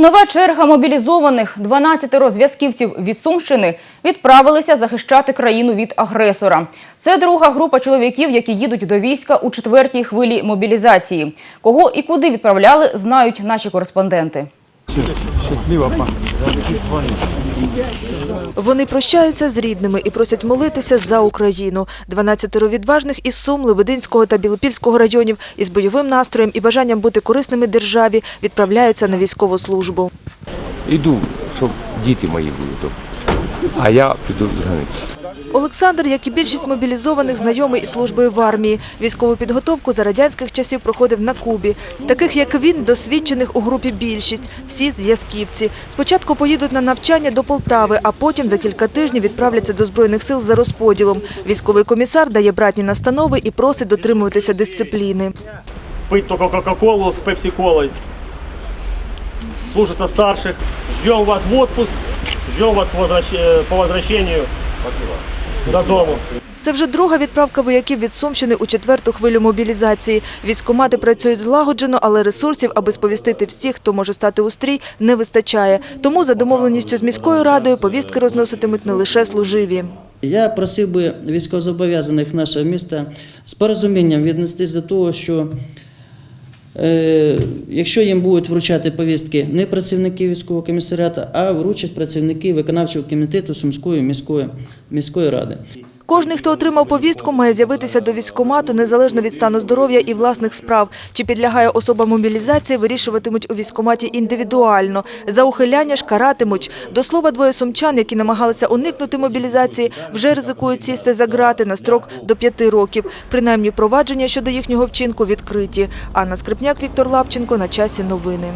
Нова черга мобілізованих 12 розв'язківців від Сумщини відправилися захищати країну від агресора. Це друга група чоловіків, які їдуть до війська у четвертій хвилі мобілізації. Кого і куди відправляли, знають наші кореспонденти. Щаслива, па. Вони прощаються з рідними і просять молитися за Україну. 12 відважних із Сум, Лебединського та Білопільського районів із бойовим настроєм і бажанням бути корисними державі відправляються на військову службу. Іду, щоб діти мої були. А я піду з границі. Олександр, як і більшість мобілізованих, знайомий із службою в армії. Військову підготовку за радянських часів проходив на Кубі. Таких, як він, досвідчених у групі більшість. Всі зв'язківці. Спочатку поїдуть на навчання до Полтави, а потім за кілька тижнів відправляться до Збройних сил за розподілом. Військовий комісар дає братні настанови і просить дотримуватися дисципліни. пить только Кока-Колу с Пепси-Колой, слушаться старших. Ждем вас в отпуск, ждем вас по, э, возвращению додому. Це вже друга відправка вояків від Сумщини у четверту хвилю мобілізації. Військкомати працюють злагоджено, але ресурсів, аби сповістити всіх, хто може стати у стрій, не вистачає. Тому за домовленістю з міською радою повістки розноситимуть не лише служиві. Я просив би військовозобов'язаних нашого міста з порозумінням віднестись до того, що якщо їм будуть вручати повістки не працівники військового комісаріату, а вручать працівники виконавчого комітету Сумської міської, міської ради. Кожний, хто отримав повістку, має з'явитися до військкомату незалежно від стану здоров'я і власних справ. Чи підлягає особа мобілізації, вирішуватимуть у військкоматі індивідуально. За ухиляння ж каратимуть. До слова, двоє сумчан, які намагалися уникнути мобілізації, вже ризикують сісти за грати на строк до п'яти років. Принаймні, провадження щодо їхнього вчинку відкриті. Анна Скрипняк, Віктор Лапченко. На часі новини.